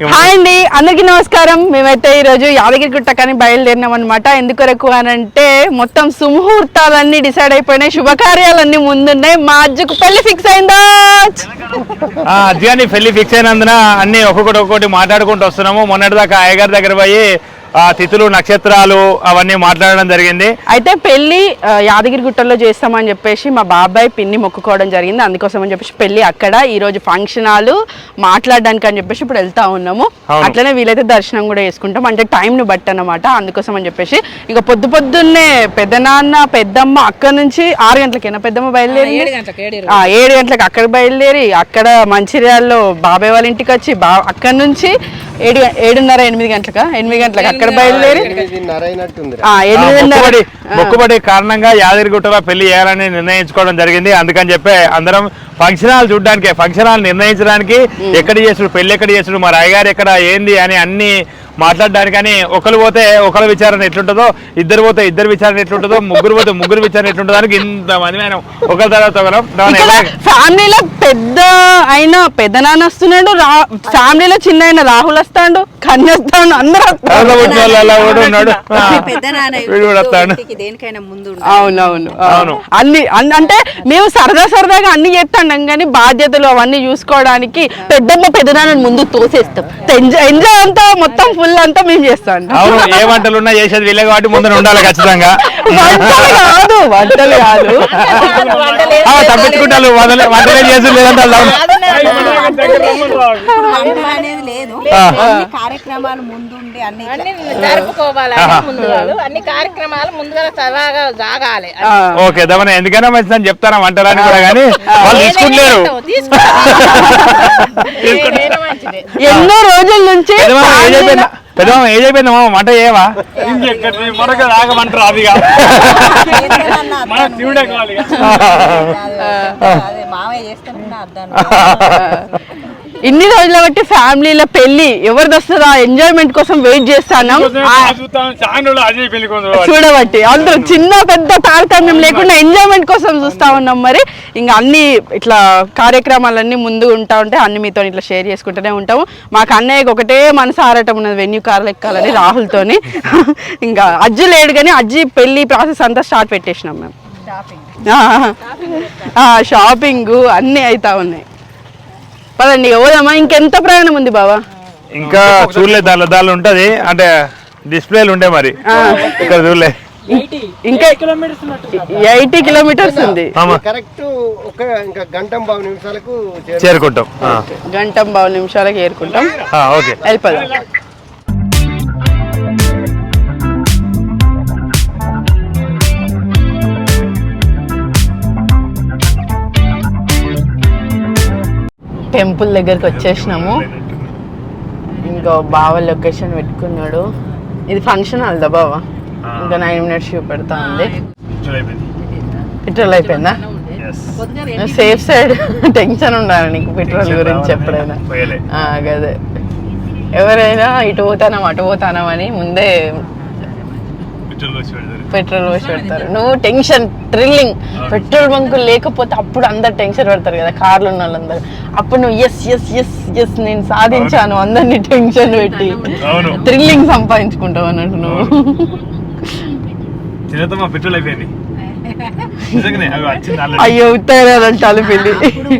Hi అండి అందరికీ నమస్కారం. మేమైతే ఈరోజు యాదగిరి గుట్ట కానీ బయలుదేరినాం అనమాట ఎందుకొరకు అని అంటే మొత్తం సుముహూర్తాలన్నీ డిసైడ్ అయిపోయినాయి. శుభకార్యాలన్నీ ముందున్నాయి. మా అజ్జుకు పెళ్ళి ఫిక్స్ అయిందా? ఆ, అద్యాన్ని పెళ్ళి ఫిక్స్ అయినందున అన్ని ఒక్కొక్కటి ఒక్కొక్కటి మాట్లాడుకుంటూ వస్తున్నాము. మొన్నటిదాకా అయ్యగారి దగ్గర పోయి తిథులు నక్షత్రాలు అవన్నీ మాట్లాడడం జరిగింది. అయితే పెళ్ళి యాదగిరి గుట్టలో చేస్తామని చెప్పేసి మా బాబాయ్ పిన్ని మొక్కుకోవడం జరిగింది. అందుకోసం అని చెప్పేసి పెళ్ళి అక్కడ ఈ రోజు ఫంక్షన్ హాలు మాట్లాడడానికి అని చెప్పేసి ఇప్పుడు వెళ్తా ఉన్నాము. అట్లనే వీలైతే దర్శనం కూడా చేసుకుంటాం. అంటే టైం ను బట్టి అన్నమాట. అందుకోసం అని చెప్పేసి ఇక పొద్దు పొద్దున్నే పెద్దనాన్న పెద్దమ్మ అక్కడ నుంచి ఆరు గంటలకేనా? పెద్దమ్మ బయలుదేరి ఏడు గంటలకు అక్కడ బయలుదేరి అక్కడ మంచిర్యాలలో బాబాయ్ వాళ్ళ ఇంటికి వచ్చి బా అక్కడ నుంచి ఏడు ఏడున్నర ఎనిమిది గంటలకా? ఎనిమిది గంటలకు? అక్కడ బయలుదేరి? ఎనిమిదిన్నర ఎనిమిదిన్నర మొక్కుబడి కారణంగా యాదగిరిగుట్టలో పెళ్ళి చేయాలని నిర్ణయించుకోవడం జరిగింది. అందుకని చెప్పి అందరం ఫంక్షన్ హాల్ చూడడానికి ఫంక్షన్ హాల్ నిర్ణయించడానికి ఎక్కడ చేసుడు పెళ్ళి ఎక్కడ చేసుడు మరి అయ్యగారు ఎక్కడ ఏంది అని అన్ని మాట్లాడడానికి అని ఒకరు పోతే ఒకరి విచారణ ఎట్లుంటుందో ఇద్దరు పోతే ఇద్దరు విచారణ ఎట్లుంటుందో ముగ్గురు పోతే ముగ్గురు విచారణ ఎట్లుంటుందో అని ఇంత మంది మనం ఒకరి తర్వాత ఒకరం. ఫ్యామిలీలో పెద్ద అయిన పెద్ద నాన్న వస్తున్నాడు రా ఫ్యామిలీలో చిన్న అయిన రాహుల్ వస్తాడు కన్య వస్తాడు అందరూ. అవునవును. అవును. అన్ని అన్ని- అంటే మేము సరదా సరదాగా అన్ని చేస్తాం కానీ బాధ్యతలు అవన్నీ చూసుకోవడానికి పెద్దమ్మ పెద్దనాన్న ముందు తోసేస్తాం. ఎంజాయ్ ఎంజాయ్ అంతా మొత్తం ఫుల్ అంతా మేము చేస్తాం. అవును ఏ వంటలు ఉన్నా చేసేది వీళ్ళే కాబట్టి ముందర ఉండాలి ఖచ్చితంగా. వంటలు కాదు వంటలు కాదు. ఆ, తప్పించుకుంటారు వంటలే వంటలే చేసి లేదంటే అనేది లేదు కార్యక్రమాలు ముందు ఉండి అన్ని జరుపుకోవాలి కార్యక్రమాలు ముందుగా జాగాలి. ఓకే దమన ఎందుకైనా మంచిదని చెప్తారా వంటలని కూడా కానీ? వాళ్ళు తీసుకుంటలేరు. మంచిదే? ఎన్నో రోజుల నుంచి ఏజ్ అయిపోయిందా మామ? వంట చేయవా? మరొక రాగమంటారు అది అదే మామయ్య చేస్తానన్నా అర్థం ఇన్ని రోజుల బట్టి ఫ్యామిలీలో పెళ్ళి ఎవరిది వస్తుందా ఎంజాయ్మెంట్ కోసం వెయిట్ చేస్తాను చూడబట్టి. అందరూ చిన్న పెద్ద తారతమ్యం లేకుండా ఎంజాయ్మెంట్ కోసం చూస్తా ఉన్నాం మరి. ఇంకా అన్ని ఇట్లా కార్యక్రమాలన్నీ ముందు ఉంటా ఉంటే అన్ని మీతో ఇట్లా షేర్ చేసుకుంటూనే ఉంటాము. మాకు అన్నయ్యకి ఒకటే మనసు ఆరటం ఉన్నది వెన్యూ కార్లు ఎక్కాలని రాహుల్తోని. ఇంకా అజ్జి లేడు కానీ అజ్జి పెళ్ళి ప్రాసెస్ అంతా స్టార్ట్ పెట్టేసినాం మేము. షాపింగ్ అన్నీ అవుతా ఉన్నాయి. పదండి ఎవరమ్మా ఇంకెంత ప్రయాణం ఉంది బావా? ఇంకా చూడలేదు దానిలో దానిలో ఉంటది. అంటే డిస్ప్లేలు ఉండే మరి. ఇక్కడ చూడలే. ఇంకా ఎయిటీ కిలోమీటర్స్ ఉంది కరెక్ట్ ఒక ఇంకా గంట బావు నిమిషాలకు చేరు- చేరుకుంటాం. గంట బావు నిమిషాలకు ఏరుకుంటాం ఆ, ఓకే. వెళ్ళిపోదాం. టెంపుల్ దగ్గరికి వచ్చేసినాము. ఇంకో బావ లొకేషన్ పెట్టుకున్నాడు. ఇది ఫంక్షన్ హాల్ దా బావ? ఇంకా నైన్ మినిట్స్ చూపెడతా ఉంది. పెట్రోల్ అయిపోయిందా? సేఫ్ సైడ్ టెన్షన్ ఉండాలి నీకు పెట్రోల్ గురించి ఎప్పుడైనా. గదే ఎవరైనా ఇటు పోతానం అటు పోతానం అని ముందే పెట్రోల్ పోసి పెడతారు. నువ్వు టెన్షన్ థ్రిల్లింగ్ పెట్రోల్ బంకు లేకపోతే అప్పుడు అందరు టెన్షన్ పడతారు కదా కార్లు ఉన్న వాళ్ళందరూ. అప్పుడు నువ్వు ఎస్ ఎస్ ఎస్ ఎస్ నేను సాధించాను అందరినీ టెన్షన్ పెట్టి. అవును. థ్రిల్లింగ్ సంపాదించుకుంటావు అన్నట్టు నువ్వు. చిన్నతమ్మ పెట్రోల్ అయిపోయింది. అయ్యో ఉత్తరాలంటాలు పెళ్ళి ఇప్పుడు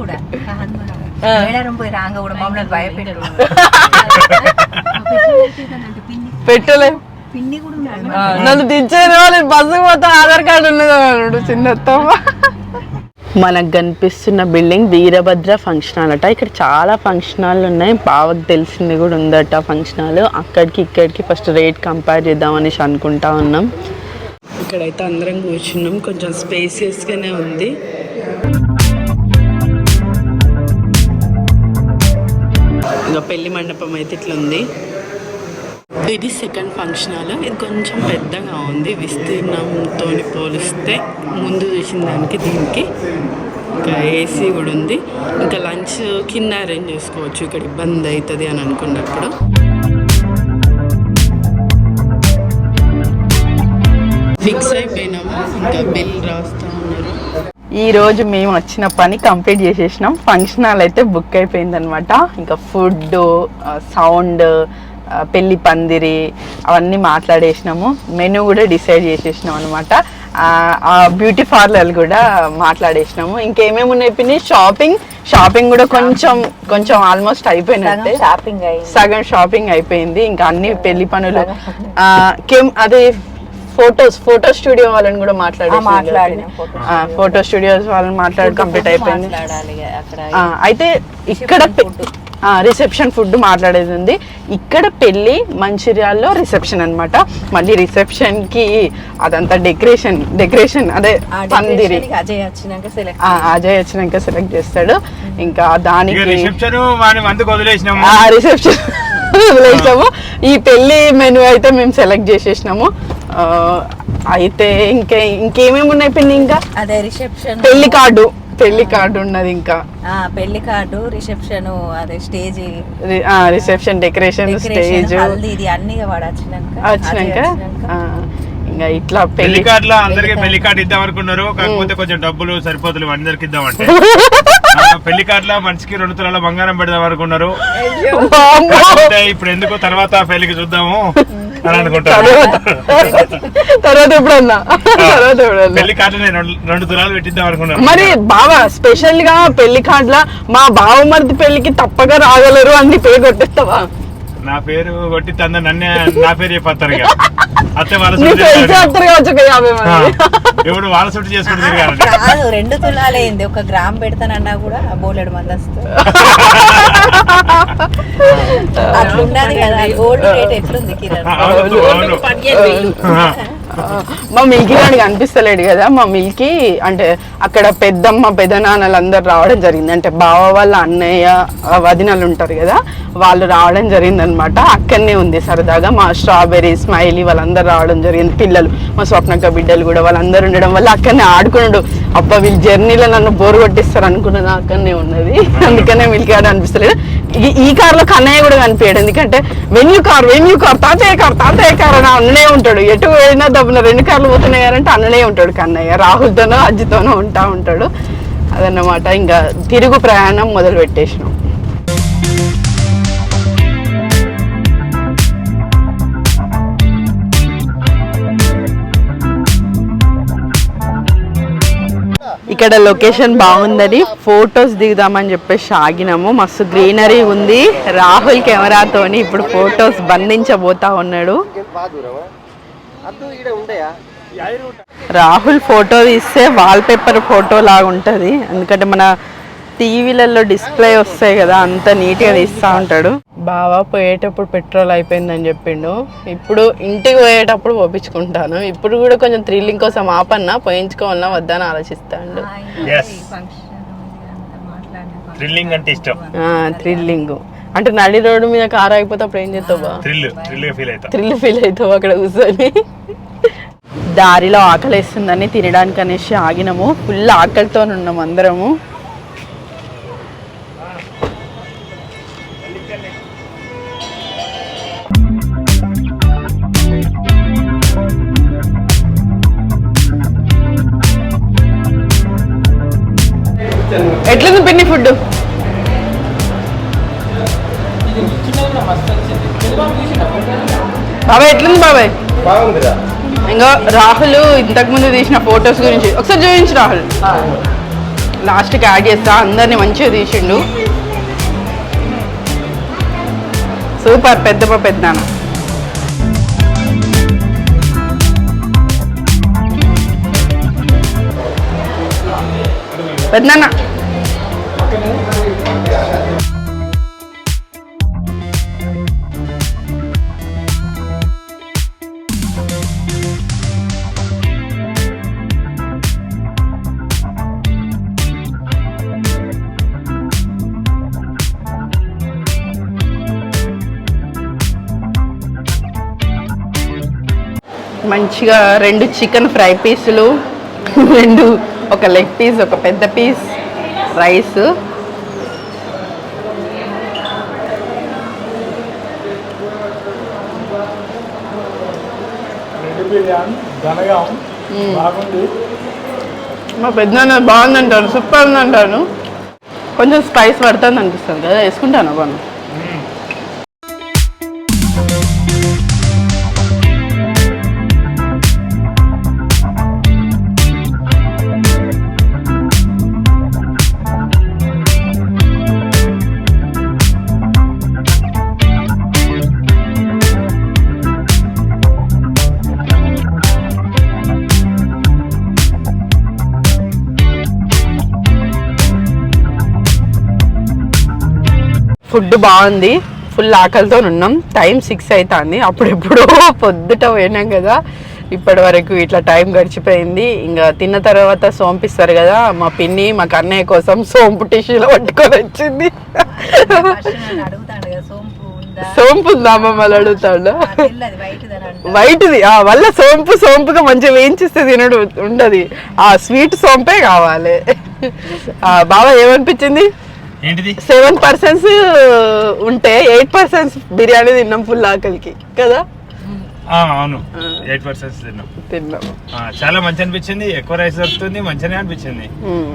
నన్ను దించేది నేను బస్సుకు పోతా ఆధార్ కార్డు ఉన్నది చిన్నత్తమ్మ. మనకు కనిపిస్తున్న బిల్డింగ్ వీరభద్ర ఫంక్షన్ హాల్ అట. ఇక్కడ చాలా ఫంక్షన్ హాల్ ఉన్నాయి. బావకు తెలిసింది కూడా ఉందట ఫంక్షన్ హాల్ అక్కడికి ఇక్కడికి ఫస్ట్ రేట్ కంపేర్ చేద్దాం అనేసి అనుకుంటా ఉన్నాం. ఇక్కడైతే అందరం కూర్చున్నాం. కొంచెం స్పేసియస్గానే ఉంది. ఇంకా పెళ్ళి మండపం అయితే ఇట్లా ఉంది. ఇది సెకండ్ ఫంక్షన్ హాల్. ఇది కొంచెం పెద్దగా ఉంది. విస్తీర్ణంతో పోలిస్తే ముందు చూసిన దానికి దీనికి ఇంకా ఏసీ కూడా ఉంది. ఇంకా లంచ్ కింద అరేంజ్ చేసుకోవచ్చు. ఇక్కడ ఇబ్బంది అవుతుంది అని అనుకున్నప్పుడు. ఫిక్స్ అయిపోయినాము? ఇంకా బిల్ రాస్తా ఉన్నారు. ఈ రోజు మేము వచ్చిన పని కంప్లీట్ చేసేసినాం. ఫంక్షన్ హాల్ అయితే బుక్ అయిపోయింది అనమాట ఇంకా ఫుడ్ సౌండ్ పెళ్ళి పందిరి అవన్నీ మాట్లాడేసినాము. మెనూ కూడా డిసైడ్ చేసేసినాం అనమాట ఆ బ్యూటీ పార్లర్ కూడా మాట్లాడేసినాము. ఇంకేమేమి ఉన్నాయి పిన్ని? షాపింగ్ షాపింగ్ కూడా కొంచెం కొంచెం ఆల్మోస్ట్ అయిపోయినట్టే. షాపింగ్ సగం షాపింగ్ అయిపోయింది. ఇంకా అన్ని పెళ్ళి పనులు. కెమ్ అదే ఫోటోస్ ఫోటో స్టూడియో వాళ్ళని కూడా మాట్లాడి ఫోటో స్టూడియోస్ వాళ్ళని మాట్లాడి కంప్లీట్ అయిపోయింది. అయితే ఇక్కడ రిసెప్షన్ ఫుడ్ మాట్లాడేది ఉంది. ఇక్కడ పెళ్ళి మంచిర్యాలలో రిసెప్షన్ అన్నమాట. మళ్ళీ రిసెప్షన్కి అదంతా డెకరేషన్ డెకరేషన్ అదే పందిరి. అజయ్ వచ్చినాక సెలెక్ట్ చేస్తాడు. ఇంకా దానికి రిసెప్షన్ వాని మందుకు వదిలేసినాము. ఆ రిసెప్షన్ వదిలేసాము ఈ పెళ్ళి మెనూ అయితే మేము సెలెక్ట్ చేసేసినాము. ఆ, అయితే ఇంకే ఇంకేమేమి ఉన్నాయి పిన్ని ఇంకా? అదే రిసెప్షన్ పెళ్ళి కార్డు. పెళ్ళి కార్డు ఉన్నది ఇంకా. పెళ్ళి కార్డు రిసెప్షన్ అదే స్టేజ్. Reception decoration stage. ఇది అన్ని వచ్చినాక ఇంకా ఇట్లా పెళ్ళి పెళ్ళి కార్డులో అందరికి పెళ్ళి కార్డు. ఇద్దాం అనుకున్నారు కాకపోతే కొంచెం డబ్బులు సరిపోతుంది అందరికి ఇద్దామంటే. ఆ, పెళ్ళి కార్డులో మనిషికి రెండు తులాల బంగారం పెడదాం అనుకున్నారు ఇప్పుడు ఎందుకు తర్వాత పెళ్ళికి చూద్దాము. అని తర్వాత ఎప్పుడన్నా? తర్వాత ఎప్పుడన్నా? పెళ్ళి కార్డు నేను రెండు- రెండు తులాలు పెట్టిద్దాం అనుకున్నాను. మరి బావ స్పెషల్గా పెళ్ళి కార్డులా మా బావమరిది పెళ్ళికి తప్పగా రాగలరు అని పేరు కొట్టేస్తావా? నా పేరు కొట్టి తంద నన్నే నా పేరు చెప్పేస్తారు ఇక. అత్తే వాళ్ళ సుట్టు ఇప్పుడు వాళ్ళ చుట్టూ చేసుకుంటూ రెండు తులాలైంది. ఒక గ్రామ్ పెడతానన్నా కూడా బోలెడు మంది వస్తారు అట్లున్నది కదా గోల్డ్ రేట్ ఎట్లుంది కిరణ్? మా మిల్కీ వాడికి అనిపిస్తలేడు కదా మా మిల్కీ అంటే అక్కడ పెద్దమ్మ పెదనాన్నలు అందరు రావడం జరిగింది. అంటే బావ వాళ్ళ అన్నయ్య వదినలు ఉంటారు కదా వాళ్ళు రావడం జరిగింది అనమాట అక్కడనే ఉంది సరదాగా. మా స్ట్రాబెర్రీ స్మైలీ వాళ్ళందరూ రావడం జరిగింది. పిల్లలు మా స్వప్నక్క బిడ్డలు కూడా వాళ్ళందరూ ఉండడం వల్ల అక్కడనే ఆడుకున్నాడు. అబ్బా వీళ్ళు జర్నీలో నన్ను బోర్ కొట్టిస్తారు అనుకున్నది అక్కడనే ఉన్నది. అందుకనే మిల్కీ ఆడ అనిపిస్తలేదు. ఈ- ఈ కార్లో కన్నయ్య కూడా కనిపించాడు. ఎందుకంటే వెన్యూ కార్ వెన్యూ కార్ తాతయ్య కార్ తాతయ్య కార్ అని అన్ననే ఉంటాడు. ఎటు పోయినా దబ్బున రెండు కార్లు పోతున్నాయి అంటే అన్ననే ఉంటాడు కన్నయ్య. రాహుల్తోనో అజ్జితోనో ఉంటా ఉంటాడు. అదన్నమాట. ఇంకా తిరుగు ప్రయాణం మొదలు పెట్టేసినాం ఇక్కడ లొకేషన్ బాగుందని ఫొటోస్ దిగుదామని చెప్పేసి ఆగినాము. మస్తు గ్రీనరీ ఉంది. రాహుల్ కెమెరాతోని ఇప్పుడు ఫొటోస్ బంధించబోతా ఉన్నాడు. రాహుల్ ఫోటో తీస్తే వాల్ పేపర్ ఫోటో లాగా ఉంటుంది. ఎందుకంటే మన టీవీలలో డిస్ప్లే వస్తాయి కదా అంత నీట్గా తీస్తూ ఉంటాడు. బావా పోయేటప్పుడు పెట్రోల్ అయిపోయిందని చెప్పిండు. ఇప్పుడు ఇంటికి పోయేటప్పుడు పోపించుకుంటాను ఇప్పుడు కూడా కొంచెం థ్రిల్లింగ్ కోసం ఆపన్నా పోయించుకోవాలన్నా వద్దని ఆలోచిస్తాడు. Yes. ఫంక్షన్ మాట్లాడిన థ్రిల్లింగ్ అంటే ఇష్టం. థ్రిల్లింగ్ అంటే నడి రోడ్డు మీద కార్ అయిపోతే అప్పుడు ఏం చేస్తావు థ్రిల్ ఫీల్ అవుతావు అక్కడ కూర్చొని. దారిలో ఆకలి వేస్తుందని తినడానికి అనేసి ఆగినాము. ఫుల్ ఆకలితో ఉన్నాం అందరము. ఇంకా రాహుల్ ఇంతకు ముందు తీసిన ఫొటోస్ గురించి. ఒకసారి చూపించు రాహుల్. లాస్ట్కి యాడ్ చేస్తా. అందరిని మంచిగా తీసిండు. సూపర్ పెద్దమ్మ పెద్దనాన్న పెద్దనాన్న మంచిగా రెండు చికెన్ ఫ్రై పీసులు రెండు ఒక లెగ్ పీస్ ఒక పెద్ద పీస్ రైస్. మా పెద్దనాన్న బాగుందంటారు సూపర్ ఉందంటాను కొంచెం స్పైస్ పడుతుంది అనిపిస్తుంది కదా వేసుకుంటాను బాను ఫుడ్ బాగుంది. ఫుల్ ఆకలితో ఉన్నాం. టైం సిక్స్ అవుతుంది అప్పుడెప్పుడో పొద్దుట పోయినాం కదా. ఇప్పటి వరకు ఇట్లా టైం గడిచిపోయింది. ఇంకా తిన్న తర్వాత సోంపిస్తారు కదా. మా పిన్ని మా కన్నయ్య కోసం సోంపు టిష్యూలో పట్టుకొని వచ్చింది. సోంపు ఉందా మమ్మల్ని అడుగుతాడు? వైట్ది. ఆ వల్ల సోంపు సోంపుగా మంచిగా వేయించిస్తే తినడు ఉండదు. ఆ స్వీట్ సోంపే కావాలి. ఆ, బాబా ఏమనిపించింది? ఏంటిది? సెవెన్ పర్సెంట్స్ ఉంటే ఎయిట్ పర్సెంట్స్ బిర్యానీ తిన్నాం ఫుల్ ఆకలికి కదా? అవును. ఎయిట్ పర్సెంట్ తిన్నాం. తిన్నాం. చాలా మంచి అనిపించింది. ఎక్కువ రైస్ దొరుకుతుంది మంచిగానే అనిపించింది.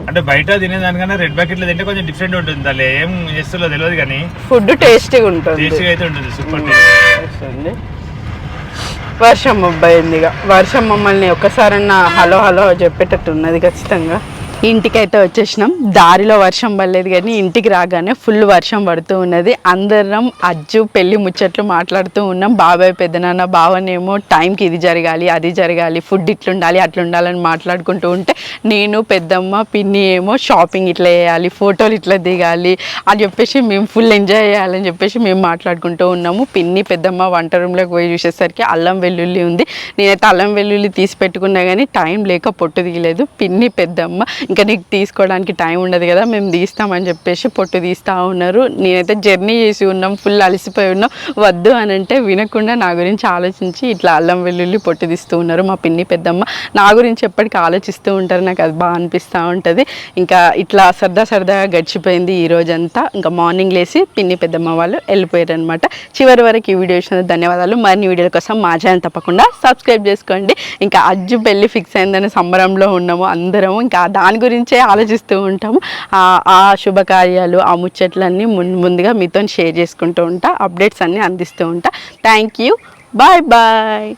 అంటే బయట తినేదానికన్నా రెడ్ బకెట్లో తింటే కొంచెం డిఫరెంట్ ఉంటుంది. దానిలో ఏం చేస్తుందో తెలియదు కానీ. ఫుడ్ టేస్టీగా ఉంటుంది. టేస్టీగా అయితే ఉంటుంది సూపర్. వర్షం అబ్బాయింది ఇక వర్షం మమ్మల్ని ఒక్కసారన్నా హలో హలో చెప్పేటట్టు ఉన్నది ఖచ్చితంగా. ఇంటికైతే వచ్చేసినాం. దారిలో వర్షం పడలేదు కానీ ఇంటికి రాగానే ఫుల్ వర్షం పడుతూ ఉన్నది. అందరం అజ్జు పెళ్ళి ముచ్చట్లు మాట్లాడుతూ ఉన్నాం. బాబాయ్ పెద్దనాన్న బావనేమో టైంకి ఇది జరగాలి అది జరగాలి ఫుడ్ ఇట్లుండాలి అట్లుండాలని మాట్లాడుకుంటూ ఉంటే నేను పెద్దమ్మ పిన్ని ఏమో షాపింగ్ ఇట్లా చేయాలి ఫోటోలు ఇట్లా దిగాలి అని చెప్పేసి మేము ఫుల్ ఎంజాయ్ చేయాలని చెప్పేసి మేము మాట్లాడుకుంటూ ఉన్నాము. పిన్ని పెద్దమ్మ వంట రూమ్లోకి పోయి చూసేసరికి అల్లం వెల్లుల్లి ఉంది. నేనైతే అల్లం వెల్లుల్లి తీసి పెట్టుకున్నా కానీ టైం లేక పొట్టు దిగలేదు. పిన్ని పెద్దమ్మ ఇంకా నీకు తీసుకోవడానికి టైం ఉండదు కదా మేము తీస్తామని చెప్పేసి పొట్టు తీస్తూ ఉన్నారు. నేనైతే జర్నీ చేసి ఉన్నాం ఫుల్ అలసిపోయి ఉన్నాం. వద్దు అని అంటే వినకుండా నా గురించి ఆలోచించి ఇట్లా అల్లం వెల్లుల్లి పొట్టు తీస్తూ ఉన్నారు మా పిన్ని పెద్దమ్మ. నా గురించి ఎప్పటికీ ఆలోచిస్తూ ఉంటారు నాకు అది బాగా అనిపిస్తూ ఉంటుంది. ఇంకా ఇట్లా సరదా సరదాగా గడిచిపోయింది ఈ రోజంతా. ఇంకా మార్నింగ్ లేసి పిన్ని పెద్దమ్మ వాళ్ళు వెళ్ళిపోయారు అనమాట చివరి వరకు ఈ వీడియో చూసిన ధన్యవాదాలు. మరిన్ని వీడియోల కోసం మా ఛానల్ తప్పకుండా సబ్స్క్రైబ్ చేసుకోండి. ఇంకా అజ్జు పెళ్ళి ఫిక్స్ అయిందని సంబరంలో ఉన్నాము అందరము. ఇంకా దాని గురించే ఆలోచిస్తూ ఉంటాము. ఆ- శుభకార్యాలు ఆ ముచ్చట్లన్నీ ముం- ముందుగా మీతో షేర్ చేసుకుంటూ ఉంటా అప్డేట్స్ అన్నీ అందిస్తూ ఉంటా. Thank you. Bye bye.